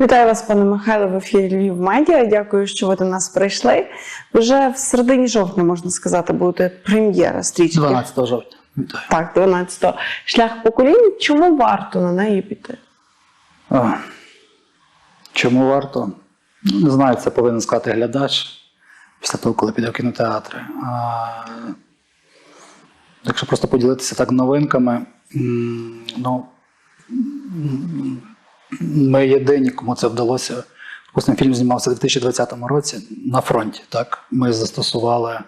Вітаю вас, пане Михайло, в ефірі Львів Медіа. Дякую, що ви до нас прийшли. Вже в середині жовтня, можна сказати, буде прем'єра стрічки. 12 жовтня. Вітаю. Так, 12-го. Шлях поколінь. Чому варто на неї піти? А, Чому варто? Не знаю, це повинен сказати глядач після того, коли піде в кінотеатри. А, якщо просто поділитися так новинками, ну, ми єдині, кому це вдалося. Допустим, фільм знімався у 2020 році на фронті. Так? Ми застосували е,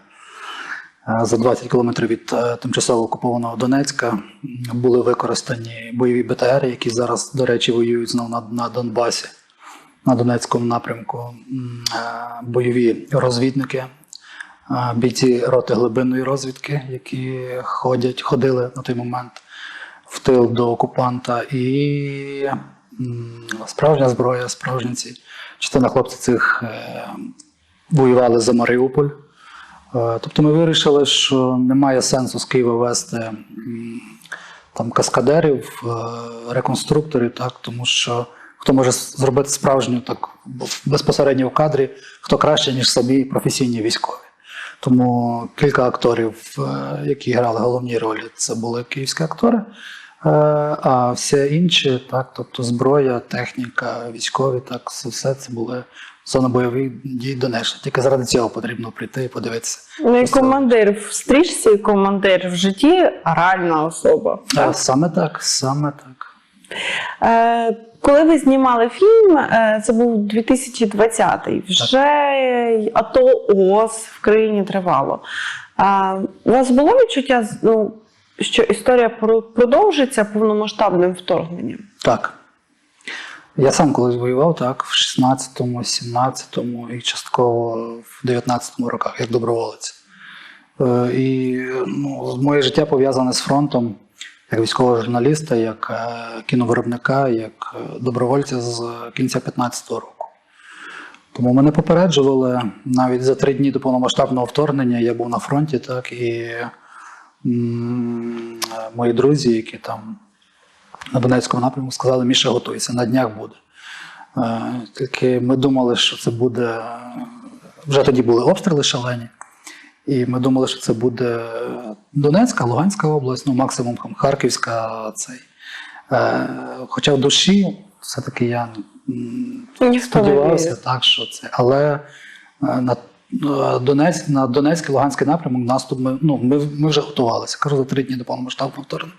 за 20 кілометрів від е, тимчасово окупованого Донецька були використані бойові БТР, які зараз, до речі, воюють знову на, на Донбасі, на Донецькому напрямку. Е, Бойові розвідники, бійці роти глибинної розвідки, які ходять, ходили на той момент в тил до окупанта, і справжня зброя, справжні ці. Частина хлопців цих е, воювали за Маріуполь. Е, Тобто ми вирішили, що немає сенсу з Києва вести там каскадерів, е, реконструкторів, так, тому що хто може зробити справжню так безпосередньо в кадрі, хто краще, ніж самі професійні військові. Тому кілька акторів, які грали головні ролі, це були київські актори. Е, А все інше, так, тобто зброя, техніка, військові, так, все- це були зона бойових дій Донеччини. Тільки заради цього потрібно прийти і подивитися. Ну і командир в стрічці, командир в житті реальна особа. А, саме так, саме так. Е, коли ви знімали фільм, е, це був 2020-й, вже АТО ООС в країні тривало. А, у вас було відчуття, ну, що історія продовжиться повномасштабним вторгненням? Так. Я сам колись воював так, в 16-му, 17-му і частково в 19-му роках, як доброволець. Е, І ну, моє життя пов'язане з фронтом як військового журналіста, як е, кіновиробника, як е, добровольця з кінця 15-го року. Тому мене попереджували навіть за три дні до повномасштабного вторгнення я був на фронті, так, і мої друзі, які там на Донецькому напрямку сказали, Міша, готуйся, на днях буде. Е, Тільки ми думали, що це буде. Вже тоді були обстріли шалені, і ми думали, що це буде Донецька, Луганська область, ну максимум там, Харківська. Цей. Е, Хоча в душі все-таки я Ніхто сподівався, вірить. так, що це. Але е, на Донецьк, на Донецький, Луганський напрямок наступ ми, ну, ми, ми вже готувалися. Кажу, за три дні до повномасштабного вторгнення.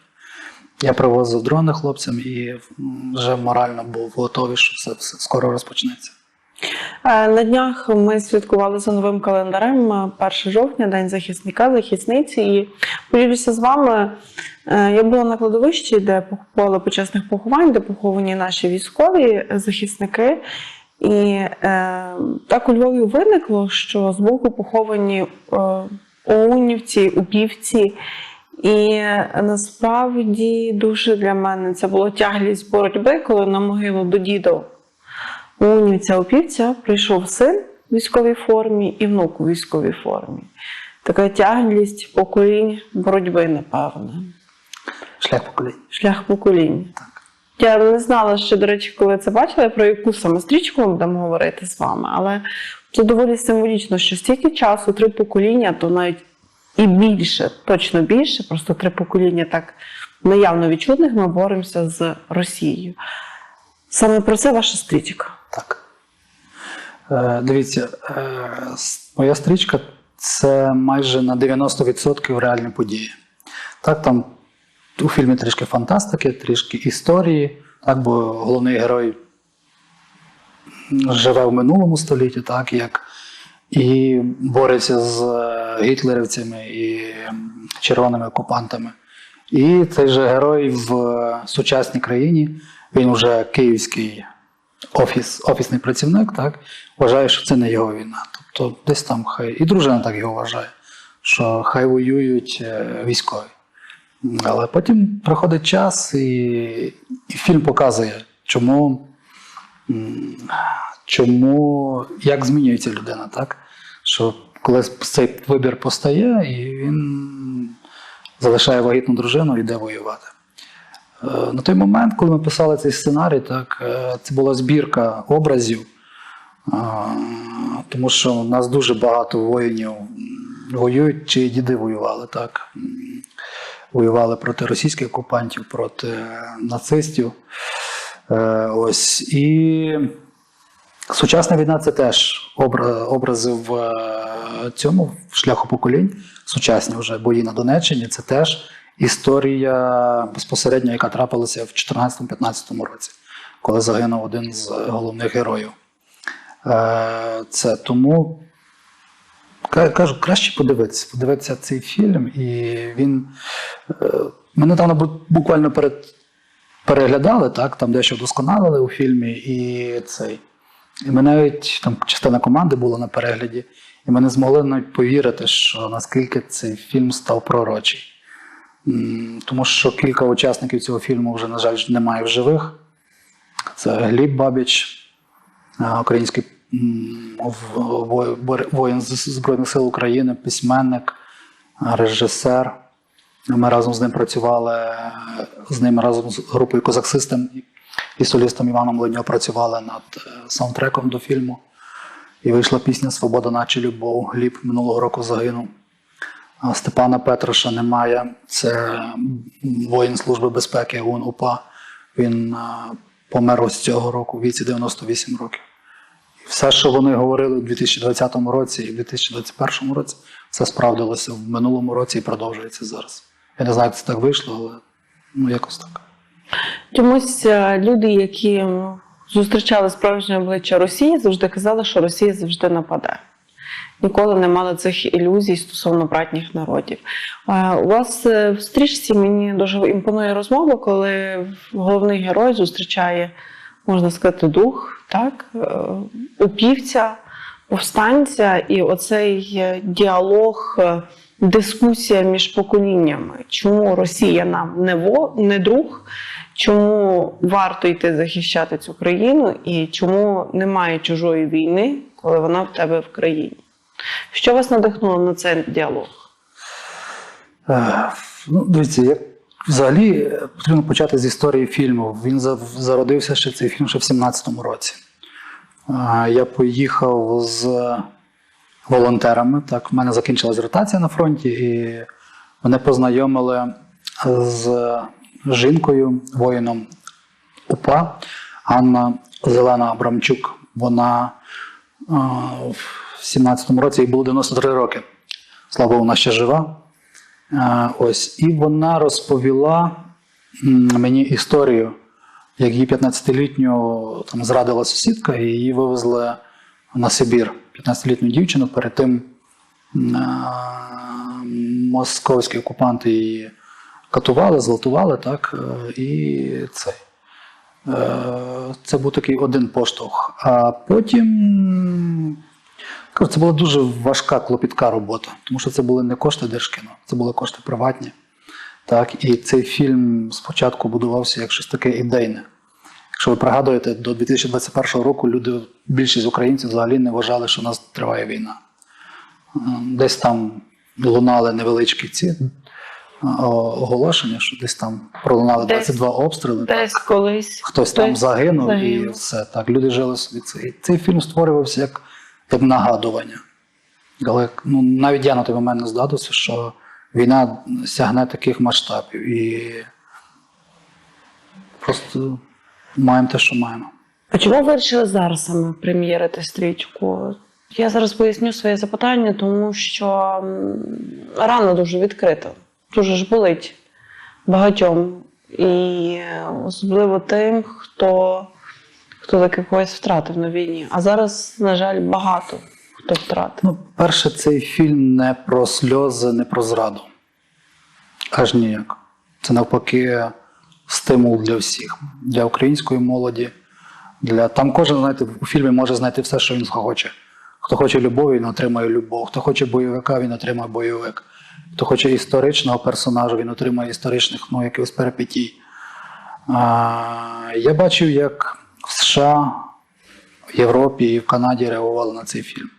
Я привозив дрони хлопцям і вже морально був готовий, що все, все скоро розпочнеться. Е, На днях ми святкували за новим календарем е, 1 жовтня, День захисника, захисниці. І поділюся з вами. е, Я була на кладовищі, де поле почесних поховань, де поховані наші військові е, захисники. І е, так у Львові виникло, що збоку поховані е, Оунівці, Упівці. І насправді дуже для мене це була тяглість боротьби, коли на могилу до дідов Унівця Опівця прийшов син в військовій формі і внук у військовій формі. Така тяглість поколінь боротьби, напевно. Шлях поколінь. Шлях поколінь. Так. Я не знала ще, до речі, коли це бачила, про яку саме стрічку ми будемо говорити з вами, але це доволі символічно, що стільки часу, три покоління, то навіть і більше, точно більше, просто три покоління так наявно відчутних, ми боремося з Росією. Саме про це ваша стрічка. Так. Е, дивіться, е, моя стрічка це майже на 90% реальні події. Так, там у фільмі трішки фантастики, трішки історії, так, бо головний герой живе в минулому столітті, так, як і бореться з е, гітлерівцями і червоними окупантами. І цей же герой в е, сучасній країні, він вже київський офіс, офісний працівник, так, вважає, що це не його війна. Тобто десь там хай, і дружина так його вважає, що хай воюють е, військові. Але потім проходить час, і, і фільм показує, чому, чому як змінюється людина, так? Що коли цей вибір постає, і він залишає вагітну дружину і йде воювати. Е, На той момент, коли ми писали цей сценарій, так, е, це була збірка образів, е, тому що у нас дуже багато воїнів воюють, чи діди воювали, так. Воювали проти російських окупантів, проти нацистів. Е, Ось. І сучасна війна це теж образи в е, цьому в шляху поколінь, сучасні вже бої на Донеччині. Це теж історія безпосередньо, яка трапилася в 2014-2015 році, коли загинув один з головних героїв. Е, Це тому кажу, краще подивитися, подивитися цей фільм, і він. е, Ми недавно буквально перед переглядали, так, там дещо вдосконалили у фільмі, і цей. І ми навіть там частина команди була на перегляді, і ми не змогли навіть повірити, що наскільки цей фільм став пророчий. Тому що кілька учасників цього фільму вже, на жаль, немає в живих. Це Гліб Бабіч, український во- бор- воїн Збройних сил України, письменник, режисер. Ми разом з ним працювали, з ним разом з групою Козак Систем і солістом Іваном Леньо працювали над е, саундтреком до фільму. І вийшла пісня Свобода, наче любов. Гліб минулого року загинув. Степана Петроша немає. Це воїн Служби безпеки ОУН УПА. Він помер ось цього року, в віці 98 років. І все, що вони говорили у 2020 році і в 2021 році, все справдилося в минулому році і продовжується зараз. Я не знаю, як це так вийшло, але ну якось так. Чомусь е, люди, які зустрічали справжнє обличчя Росії, завжди казали, що Росія завжди нападе. Ніколи не мали цих ілюзій стосовно братніх народів. Е, У вас е, в стрічці мені дуже імпонує розмова, коли головний герой зустрічає, можна сказати, дух, так, е, упівця, повстанця, і оцей е, діалог, е, дискусія між поколіннями. Чому Росія нам не, во, не друг? Чому варто йти захищати цю країну, і чому немає чужої війни, коли вона в тебе в країні? Що вас надихнуло на цей діалог? Е, Ну, дивіться, як взагалі е, потрібно почати з історії фільму. Він зародився ще цей фільм ще в 17-му році. Я поїхав з волонтерами. Так, в мене закінчилась ротація на фронті, і мене познайомили з жінкою, воїном УПА Анна Зелена Абрамчук. Вона в 17-му році їй було 93 роки. Слава Богу, вона ще жива. Ось, і вона розповіла мені історію, як її 15-літню там зрадила сусідка, і її вивезли на Сибір. 15-літню дівчину. Перед тим московські окупанти її катували, зґвалтували, так, е, і цей. Е, Це був такий один поштовх. А потім Кажу, Це була дуже важка клопітка робота, тому що це були не кошти Держкіно, це були кошти приватні. Так, і цей фільм спочатку будувався як щось таке ідейне. Якщо ви пригадуєте, до 2021 року люди, більшість українців взагалі не вважали, що в нас триває війна. Е, Десь там лунали невеличкі ці е, оголошення, що десь там пролунали Десь- 22 обстріли. так. Десь колись Хтось там хтось загинув, і все так. Люди жили собі цей. Цей фільм створювався як, як нагадування. Але ну, навіть я на той момент не здадався, що війна сягне таких масштабів. І просто маємо те, що маємо. А чому ви вирішили зараз саме прем'єрити стрічку? Я зараз поясню своє запитання, тому що рана дуже відкрита, дуже ж болить багатьом. І особливо тим, хто, хто таки когось втратив на війні. А зараз, на жаль, багато хто втратив. Ну, перше, цей фільм не про сльози, не про зраду. Аж ніяк. Це навпаки стимул для всіх, для української молоді. Для... Там кожен, знаєте, у фільмі може знайти все, що він хоче. Хто хоче любові, він отримає любов. Хто хоче бойовика, він отримає бойовик. Хто хоче історичного персонажа, він отримає історичних ну, якихось перипетій. А, я бачив, як в США, в Європі і в Канаді реагували на цей фільм.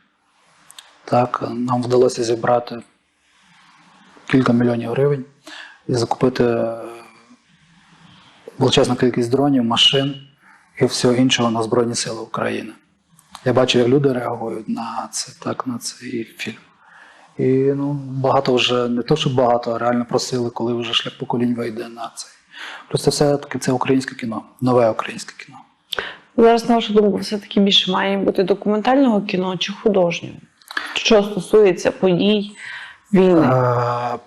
Так, нам вдалося зібрати кілька мільйонів гривень і закупити е, величезна кількість дронів, машин і всього іншого на Збройні Сили України. Я бачу, як люди реагують на це, так, на цей фільм. І ну, багато вже, не то, що багато, а реально просили, коли вже шлях поколінь вийде на цей. Просто все-таки це українське кіно, нове українське кіно. Зараз, на вашу думку, все-таки більше має бути документального кіно чи художнього? Що стосується подій війни? Е,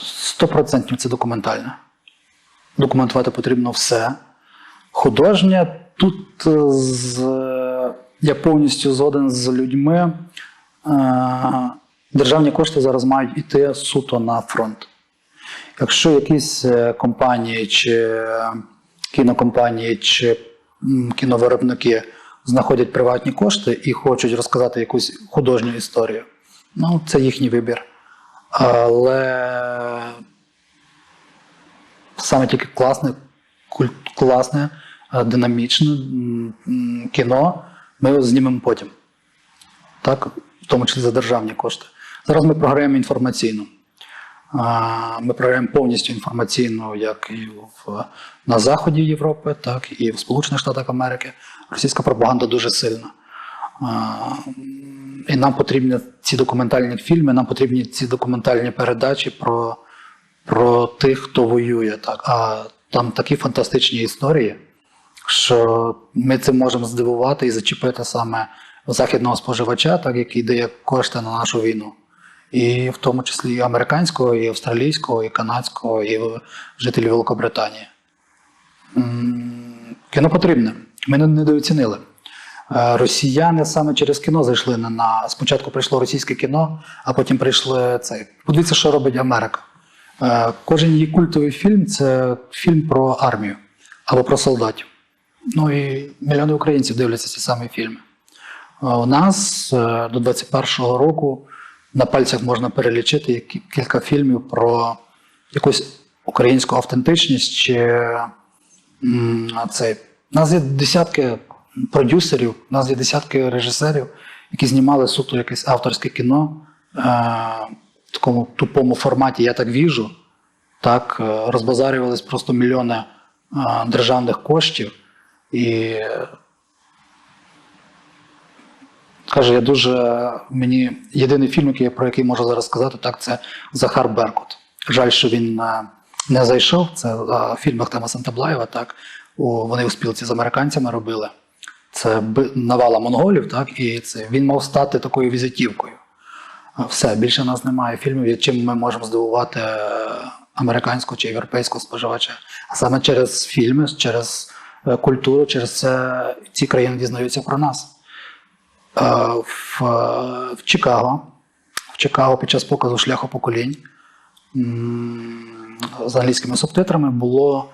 Стопроцентно це документальне. Документувати потрібно все. Художнє тут е, з, я повністю згоден з людьми. Е, Державні кошти зараз мають йти суто на фронт. Якщо якісь компанії чи кінокомпанії чи кіновиробники знаходять приватні кошти і хочуть розказати якусь художню історію, ну це їхній вибір. Але саме тільки класне, класне, е, динамічне кіно ми знімемо потім. Так, в тому числі за державні кошти. Зараз ми програємо інформаційно. Ми програємо повністю інформаційно, як і в, на Заході Європи, так і в Сполучених Штатах Америки. Російська пропаганда дуже сильна. І нам потрібні ці документальні фільми, нам потрібні ці документальні передачі про, про тих, хто воює. Так. А там такі фантастичні історії, що ми цим можемо здивувати і зачепити саме західного споживача, так, який дає кошти на нашу війну. І в тому числі і американського, і австралійського, і канадського, і жителів Великобританії. Кіно потрібне. Ми не- недооцінили. Е, Росіяни саме через кіно зайшли на, на спочатку прийшло російське кіно, а потім прийшли цей. Подивіться, що робить Америка. Е, Кожен її культовий фільм це фільм про армію або про солдатів. Ну і мільйони українців дивляться ці самі фільми. Е, У нас до 21-го року на пальцях можна перелічити кілька фільмів про якусь українську автентичність чи цей. У нас є десятки продюсерів, у нас є десятки режисерів, які знімали суто якесь авторське кіно е, в такому тупому форматі Я так віжу. Так, е, розбазарювались просто мільйони е, державних коштів. І Каже, я дуже мені єдиний фільм, який про який можу зараз сказати, так це Захар Беркут. Жаль, що він не зайшов. Це е, фільм Ахтема Сантаблаєва. Так вони у спілці з американцями робили. Це навала монголів, так і це він мав стати такою візитівкою. Все більше нас немає фільмів, чим ми можемо здивувати е, американського чи європейського споживача. А саме через фільми, через е, культуру, через це ці країни дізнаються про нас. Е, в, е, в Чикаго. В Чикаго під час показу шляху поколінь з англійськими субтитрами було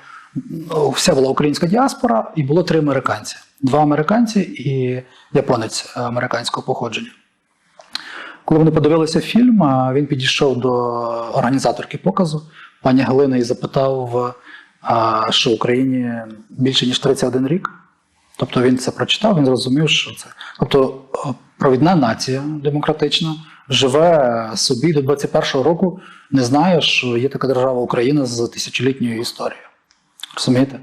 вся була українська діаспора, і було три американці: два американці і японець американського походження. Коли вони подивилися фільм, він підійшов до організаторки показу, пані Галини, і запитав, що в Україні більше ніж 31 рік. Тобто він це прочитав, він зрозумів, що це. Тобто е, провідна нація демократична живе собі до 21-го року, не знає, що є така держава Україна з тисячолітньою історією. Розумієте?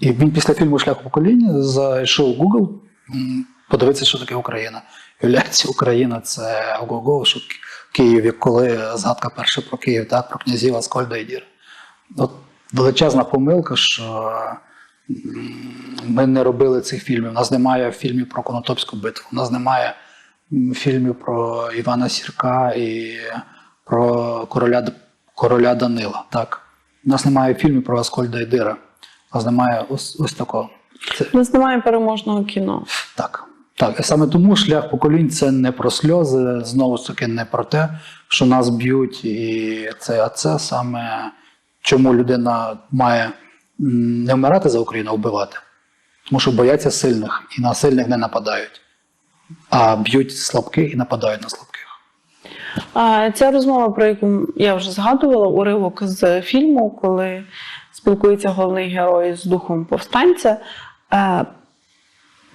І він після фільму Шлях покоління зайшов в Google, подивитися, що таке Україна. Виявляється, Україна це ого-го, що Ки- Києві, коли згадка перша про Київ, так, про князів Аскольда і Дір. От величезна помилка, що ми не робили цих фільмів. У нас немає фільмів про Конотопську битву, у нас немає фільмів про Івана Сірка і про короля, короля Данила. Так. У нас немає фільмів про Аскольда і Дира. У нас немає ось, ось такого. Це, У нас немає переможного кіно. так. Так, і саме тому шлях поколінь це не про сльози, знову ж таки, не про те, що нас б'ють, і це, а це саме чому людина має не вмирати за Україну, а вбивати. Тому що бояться сильних, і на сильних не нападають, а б'ють слабких і нападають на слабких. А, Ця розмова, про яку я вже згадувала, уривок з фільму, коли спілкується головний герой з духом повстанця. е,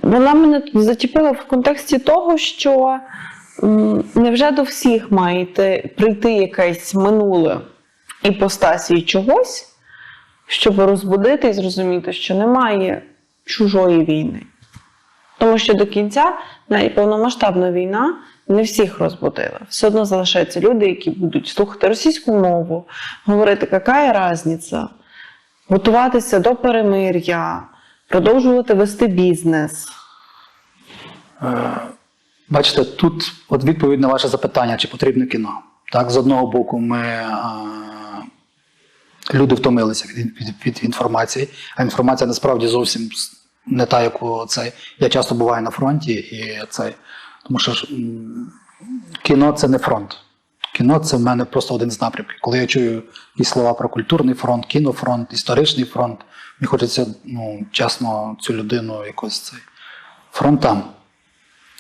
Вона мене зачепила в контексті того, що невже до всіх має прийти якесь минуле іпостасії чогось, щоб розбудити і зрозуміти, що немає чужої війни. Тому що до кінця, навіть повномасштабна війна, не всіх розбудила. Все одно залишаються люди, які будуть слухати російську мову, говорити, яка різниця, готуватися до перемир'я, продовжувати вести бізнес. Бачите, тут от відповідь на ваше запитання, чи потрібне кіно. Так, з одного боку, ми а, люди втомилися від, від, від інформації, а інформація насправді зовсім не та, яку цей. Я часто буваю на фронті, і цей, тому що ж, кіно це не фронт. Кіно це в мене просто один з напрямків. Коли я чую якісь слова про культурний фронт, кінофронт, історичний фронт, мені хочеться ну, чесно цю людину якось цей фронт там.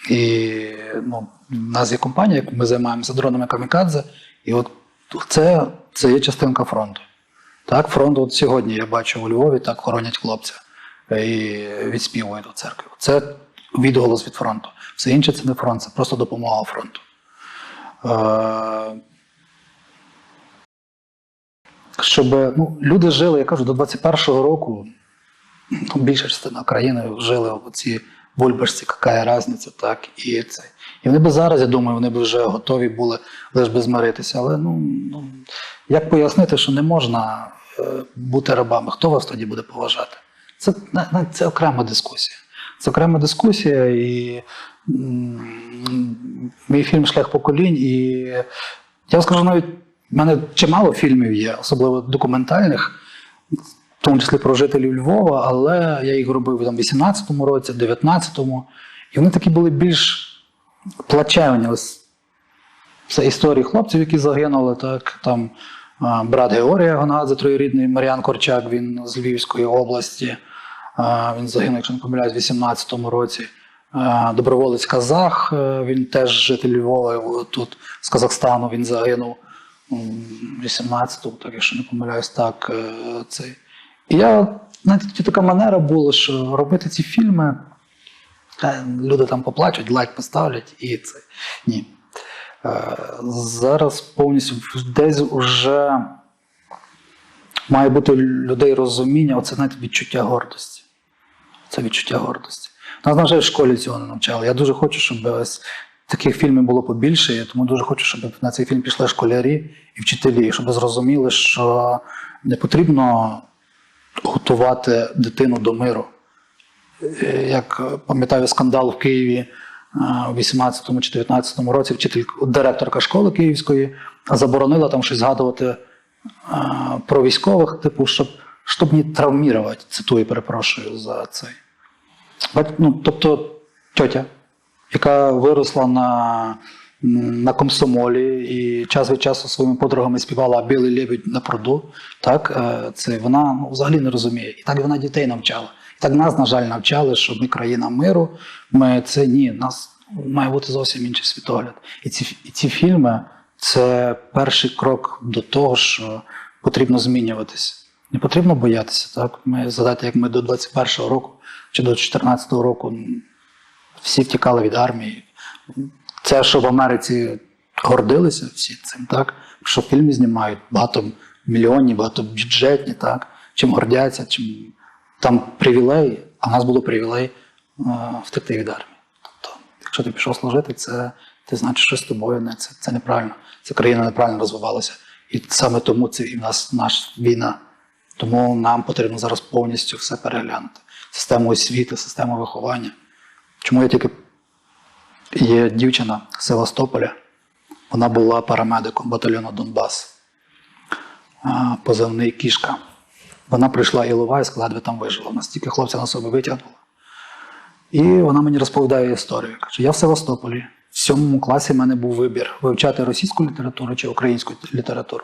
І ну, в нас є компанія, ми займаємося дронами Камікадзе, і от це, це є частинка фронту. Так, фронт от сьогодні я бачу у Львові, так хоронять хлопця е, і відспівують у церкві. Це відголос від фронту. Все інше це не фронт, це просто допомога фронту. Е, щоб ну, люди жили, я кажу, до 21-го року, ну, більша частина країни жили в цій бульбашці, яка різниця, так, і це. І вони би зараз, я думаю, вони б вже готові були лише би змиритися. Але ну, ну як пояснити, що не можна е, бути рабами? Хто вас тоді буде поважати? Це, це окрема дискусія. Це окрема дискусія, і мій фільм Шлях поколінь. І я вам скажу навіть, в мене чимало фільмів є, особливо документальних, в тому числі про жителів Львова, але я їх робив там, в 18-му році, в 19-му. І вони такі були більш плачевні. Ось це історії хлопців, які загинули. Так, там брат Георгія Гонадзе, троюрідний Мар'ян Корчак, він з Львівської області. Він загинув, якщо не помиляюсь, в 18-му році. Доброволець Казах, е, він теж житель Львова, тут з Казахстану він загинув м, в 18-му, так, якщо не помиляюсь, так. е, Цей. Я, тоді така манера була, що робити ці фільми, люди там поплачуть, лайк поставлять і це. Ні. Е, Зараз повністю десь вже має бути людей розуміння, оце знаєте, відчуття гордості. Це відчуття гордості. Нас, на жаль, в школі цього не навчали. Я дуже хочу, щоб ось таких фільмів було побільше, і тому дуже хочу, щоб на цей фільм пішли школярі і вчителі, щоб зрозуміли, що не потрібно готувати дитину до миру. Е, Як пам'ятаю скандал в Києві е, у 18-му чи 19-му році, вчитель, директорка школи Київської заборонила там щось згадувати е, про військових, типу, щоб, щоб не травмувати, цитую, перепрошую за цей. Ну, тобто тьотя, яка виросла на, на комсомолі і час від часу своїми подругами співала Білий лебідь на пруду, так, е, це вона ну, взагалі не розуміє. І так вона дітей навчала. І так нас, на жаль, навчали, що ми країна миру. Ми це ні, нас має бути зовсім інший світогляд. І ці, і ці фільми це перший крок до того, що потрібно змінюватися. Не потрібно боятися. Так? Ми згадайте, як ми до 21-го року чи до 14-го року всі втікали від армії. Це, що в Америці гордилися всі цим, так? Що фільми знімають багато мільйонні, багато бюджетні, так? Чим гордяться, чим там привілей, а в нас було привілей е, втекти від армії. Тобто, якщо ти пішов служити, це ти значить, що з тобою не це, це неправильно. Ця країна неправильно розвивалася. І саме тому це і в нас наша війна. Тому нам потрібно зараз повністю все переглянути. Систему освіти, систему виховання. Чому я тільки є дівчина з Севастополя, вона була парамедиком батальйону Донбас, позивний кішка. Вона прийшла Іловайськ, ледве там вижила. Вона стільки хлопця на собі витягнула. І вона мені розповідає історію. Каже, я в Севастополі. В сьомому класі в мене був вибір вивчати російську літературу чи українську літературу.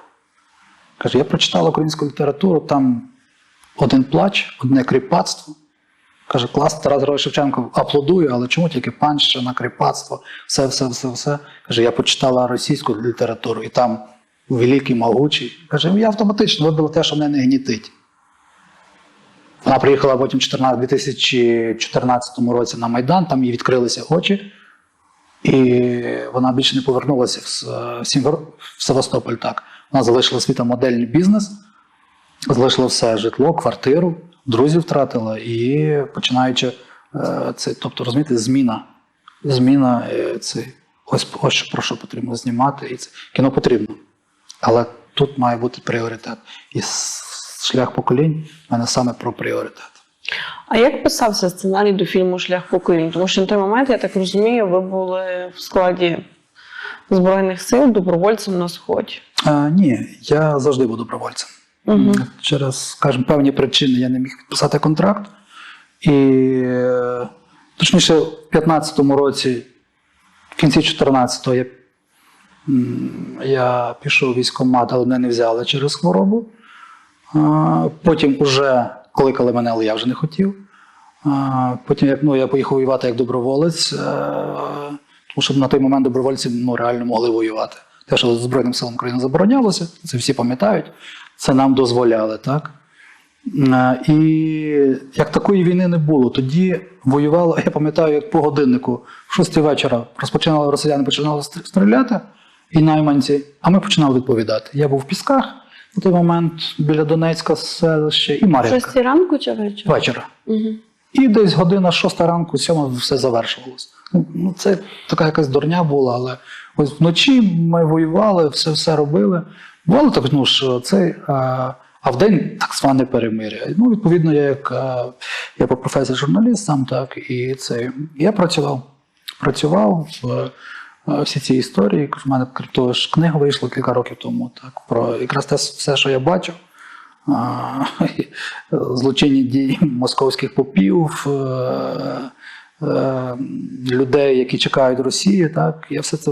Каже, я прочитала українську літературу, там один плач, одне кріпацтво. Каже, клас, Тарас Григорович Шевченко аплодую, але чому тільки панщина, кріпацтво, все, все, все, все. Каже, я почитала російську літературу, і там великий, могучий. Каже, я автоматично вибрала те, що мене не гнітить. Вона приїхала потім в 2014 році на Майдан, там їй відкрилися очі, і вона більше не повернулася в, Севастополь. Так. Вона залишила свій модельний бізнес залишила все житло, квартиру, друзів втратила і починаючи е, це, тобто розумієте, зміна. Зміна е, це ось, ось про що потрібно знімати. І це кіно потрібно. Але тут має бути пріоритет. І шлях поколінь в мене саме про пріоритет. А як писався сценарій до фільму Шлях поколінь? Тому що на той момент, я так розумію, ви були в складі Збройних сил добровольцем на сході. А, ні, я завжди був добровольцем. Угу. Через, скажімо, певні причини я не міг підписати контракт. І точніше, в 2015 році, в кінці 14-го, я, я пішов військкомат, але мене не взяли через хворобу. Потім, уже, кликали мене, але я вже не хотів. Потім як, ну, я поїхав воювати як доброволець, е, тому що на той момент добровольці ну, реально могли воювати. Те, що Збройним силам України заборонялося, це всі пам'ятають, це нам дозволяли, так? Е, І як такої війни не було, тоді воювало, я пам'ятаю, як по годиннику, в 6 вечора розпочинали росіяни починали стріляти, і найманці, а ми починали відповідати. Я був в Пісках на той момент біля Донецька селище і Мар'їнка. Шості ранку чи вечора? Вечора. Угу. І десь година шоста ранку, сьома все завершувалося. Ну, ну, це така якась дурня була, але ось вночі ми воювали, все все робили. Бувало так, ну що це. А, в день так зване перемиря. Ну, відповідно, я як я по професії журналіст сам так, і це я працював. Працював в всі ці історії. В мене крім того ж книга вийшла кілька років тому. Так, про якраз те все, що я бачив злочинні дії московських попів, людей, які чекають Росії. Так, я все це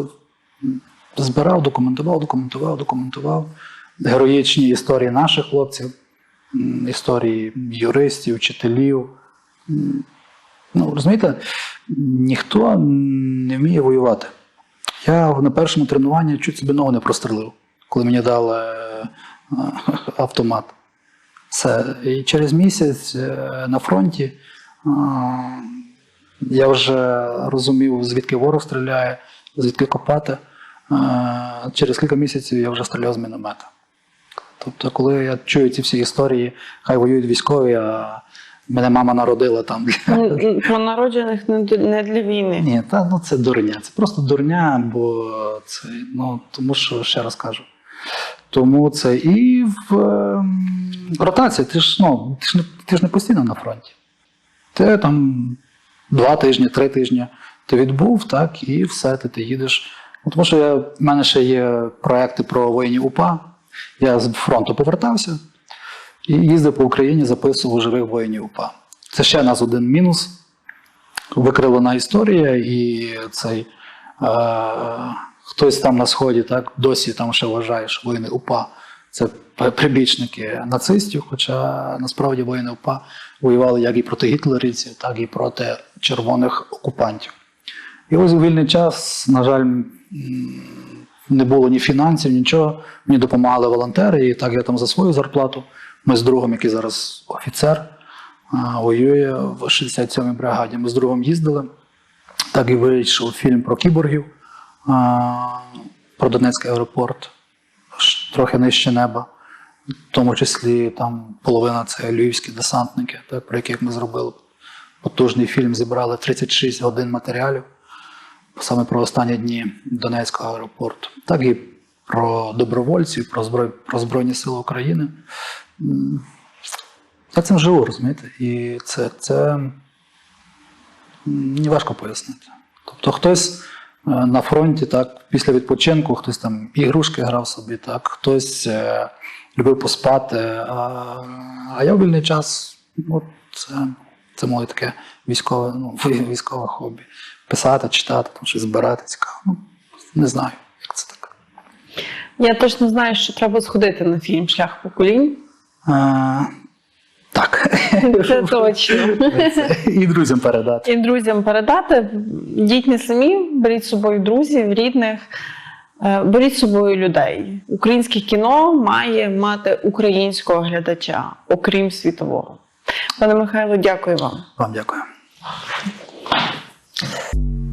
збирав, документував, документував, документував. Героїчні історії наших хлопців, історії юристів, вчителів. Ну, розумієте, ніхто не вміє воювати. Я на першому тренуванні чуть собі ногу не прострелив, коли мені дали е, автомат. Все. І через місяць е, на фронті я вже розумів, звідки ворог стріляє, звідки копати. Через кілька місяців я вже стріляв з міномета. Тобто, коли я чую ці всі історії, хай воюють військові, а мене мама народила там. для- Про народжених не для війни. Ні, та ну це дурня. Це просто дурня, бо це ну тому, що ще раз кажу. Тому це і в ем, ротації. Ти ж ну ти ж не ти ж не постійно на фронті. Ти там два тижні, три тижні ти відбув, так, і все, ти, ти їдеш. Ну, тому що я, в мене ще є проекти про воїнів УПА. Я з фронту повертався і їздив по Україні, записував живих воїнів УПА. Це ще нас один мінус викривлена історія, і цей е, хтось там на сході так досі там ще вважає, що воїни УПА це прибічники нацистів. Хоча насправді воїни УПА воювали як і проти гітлерівців, так і проти червоних окупантів. І ось у вільний час, на жаль, не було ні фінансів, нічого. Мені допомагали волонтери, і так я там за свою зарплату. Ми з другом, який зараз офіцер, воює в 67-й бригаді. Ми з другом їздили. Так і вийшов фільм про кіборгів, про Донецький аеропорт, трохи нижче неба. В тому числі там половина це львівські десантники, так, про яких ми зробили потужний фільм, зібрали 36 годин матеріалів саме про останні дні Донецького аеропорту, так і про добровольців, про, зброй, про Збройні Сили України. Я цим живу, розумієте? І це, це м, неважко пояснити. Тобто хтось е, на фронті, так, після відпочинку, хтось там ігрушки грав собі, так, хтось е, любив поспати. А, а я в вільний час, от це, це моє таке військове, ну, військове хобі. Писати, читати, там щось збирати цікаво. Ну, не знаю, як це так. Я точно знаю, що треба сходити на фільм Шлях поколінь. А, так. Це точно. І друзям передати. І друзям передати. Йдіть не самі, беріть з собою друзів, рідних, е, беріть з собою людей. Українське кіно має мати українського глядача, окрім світового. Пане Михайло, дякую вам. Вам дякую. you